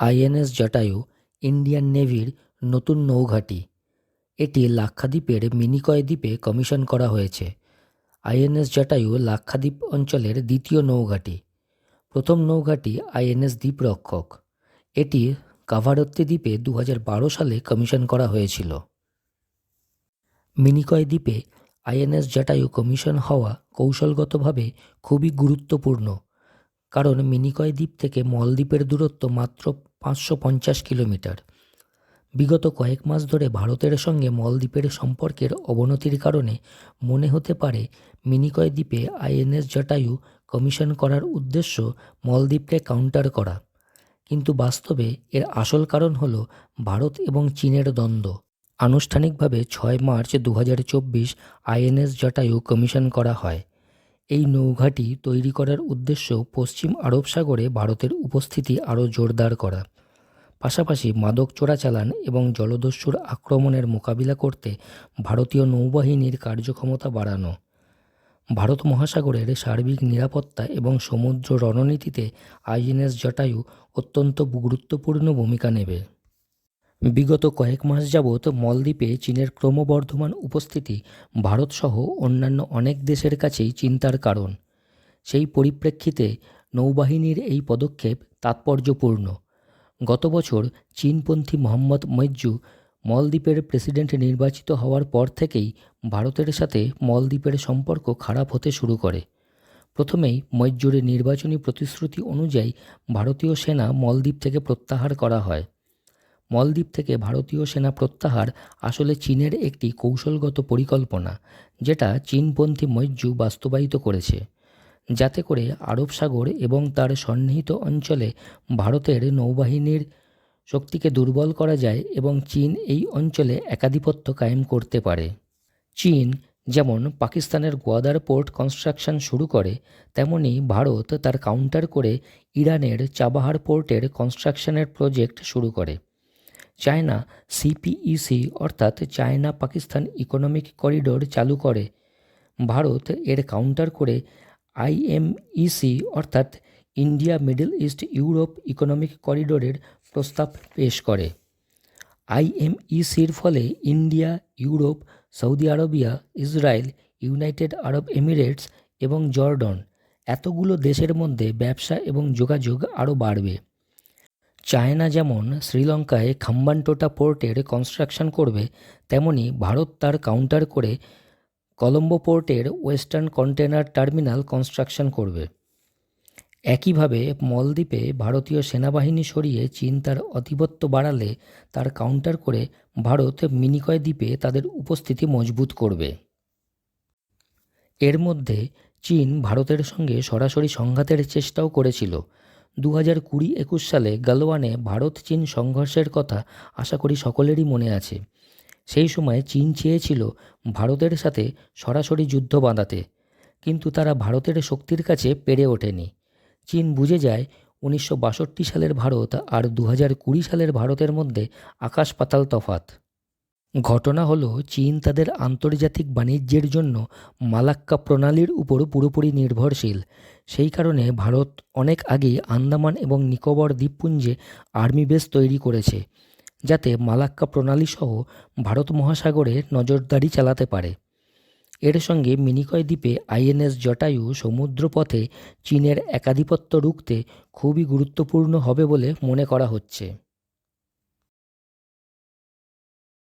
INS Jatayu Indian নেভির নতুন নৌঘাঁটি। এটি লাক্ষাদ্বীপের মিনিকয় দ্বীপে কমিশন করা হয়েছে। আইএনএস জটায়ু লাক্ষাদ্বীপ অঞ্চলের দ্বিতীয় নৌঘাঁটি। প্রথম নৌঘাঁটি আইএনএস দ্বীপরক্ষক। এটি কাভারত্তি দ্বীপে দু সালে কমিশন করা হয়েছিল। মিনিকয় দ্বীপে আইএনএস জটায়ু কমিশন হওয়া কৌশলগতভাবে খুবই গুরুত্বপূর্ণ। কারণ মিনিকয় দ্বীপ থেকে মলদ্বীপের দূরত্ব মাত্র পাঁচশো পঞ্চাশ কিলোমিটার। বিগত কয়েক মাস ধরে ভারতের সঙ্গে মলদ্বীপের সম্পর্কের অবনতির কারণে মনে হতে পারে মিনিকয় দ্বীপে আইএনএস জটায়ু কমিশন করার উদ্দেশ্য মলদ্বীপকে কাউন্টার করা। কিন্তু বাস্তবে এর আসল কারণ হল ভারত এবং চীনের দ্বন্দ্ব। আনুষ্ঠানিকভাবে ছয় মার্চ দু হাজার চব্বিশ আইএনএস জটায়ু কমিশন করা হয়। এই নৌঘাঁটি তৈরি করার উদ্দেশ্য পশ্চিম আরব সাগরে ভারতের উপস্থিতি আরও জোরদার করা। পাশাপাশি মাদক চোরাচালান এবং জলদস্যুর আক্রমণের মোকাবিলা করতে ভারতীয় নৌবাহিনীর কার্যক্ষমতা বাড়ানো। ভারত মহাসাগরের সার্বিক নিরাপত্তা এবং সমুদ্র রণনীতিতে আইএনএস জটায়ু অত্যন্ত গুরুত্বপূর্ণ ভূমিকা নেবে। বিগত কয়েক মাস যাবৎ মলদ্বীপে চীনের ক্রমবর্ধমান উপস্থিতি ভারতসহ অন্যান্য অনেক দেশের কাছেই চিন্তার কারণ। সেই পরিপ্রেক্ষিতে নৌবাহিনীর এই পদক্ষেপ তাৎপর্যপূর্ণ। গত বছর চীনপন্থী মোহাম্মদ মৈজু মলদ্বীপের প্রেসিডেন্ট নির্বাচিত হওয়ার পর থেকেই ভারতের সাথে মলদ্বীপের সম্পর্ক খারাপ হতে শুরু করে। প্রথমেই মৈজুর নির্বাচনী প্রতিশ্রুতি অনুযায়ী ভারতীয় সেনা মলদ্বীপ থেকে প্রত্যাহার করা হয়। মলদ্বীপ থেকে ভারতীয় সেনা প্রত্যাহার আসলে চীনের একটি কৌশলগত পরিকল্পনা, যেটা চীনপন্থী মৈজু বাস্তবায়িত করেছে। যাতে করে আরব সাগর এবং তার সন্নিহিত অঞ্চলে ভারতের নৌবাহিনীর শক্তিকে দুর্বল করা যায় এবং চীন এই অঞ্চলে একাধিপত্য কায়েম করতে পারে। চীন যেমন পাকিস্তানের গোয়াদার পোর্ট কনস্ট্রাকশন শুরু করে, তেমনি ভারত তার কাউন্টার করে ইরানের চাবাহার পোর্টের কনস্ট্রাকশনের প্রজেক্ট শুরু করে। চায়না সিপিইসি অর্থাৎ চায়না পাকিস্তান ইকোনমিক করিডোর চালু করে। ভারত এর কাউন্টার করে আইএমইসি অর্থাৎ India Middle East Europe economic করিডোরের প্রস্তাব পেশ করে। আইএমইসির ফলে India Europe Saudi Arabia Israel United Arab Emirates এবং জর্ডন এতগুলো দেশের মধ্যে ব্যবসা এবং যোগাযোগ আরও বাড়বে। চায়না যেমন শ্রীলঙ্কায় খাম্বানটোটা পোর্টের কনস্ট্রাকশন করবে, তেমনি ভারত তার কাউন্টার করে কলম্বো পোর্টের ওয়েস্টার্ন কন্টেনার টার্মিনাল কনস্ট্রাকশন করবে। একইভাবে মলদ্বীপে ভারতীয় সেনাবাহিনী সরিয়ে চীন তার আধিপত্য বাড়ালে তার কাউন্টার করে ভারত মিনিকয় দ্বীপে তাদের উপস্থিতি মজবুত করবে। এর মধ্যে চীন ভারতের সঙ্গে সরাসরি সংঘাতের চেষ্টাও করেছিল। দু হাজার কুড়ি একুশ সালে গালওয়ানে ভারত চীন সংঘর্ষের কথা আশা করি সকলেরই মনে আছে। সেই সময় চীন চেয়েছিল ভারতের সাথে সরাসরি যুদ্ধ বাঁধাতে, কিন্তু তারা ভারতের শক্তির কাছে পেরে ওঠেনি। চীন বুঝে যায় উনিশশো বাষট্টি সালের ভারত আর দু হাজার কুড়ি সালের ভারতের মধ্যে আকাশ পাতাল তফাত ঘটনা হলো, চীন তাদের আন্তর্জাতিক বাণিজ্যের জন্য মালাক্কা প্রণালীর উপর পুরোপুরি নির্ভরশীল। সেই কারণে ভারত অনেক আগেই আন্দামান এবং নিকোবর দ্বীপপুঞ্জে আর্মি বেস তৈরি করেছে, যাতে মালাক্কা প্রণালী সহ ভারত মহাসাগরে নজরদারি চালাতে পারে। এর সঙ্গে মিনিকয় দ্বীপে আইএনএস জটায়ু সমুদ্রপথে চীনের একাধিপত্য রুখতে খুবই গুরুত্বপূর্ণ হবে বলে মনে করা হচ্ছে।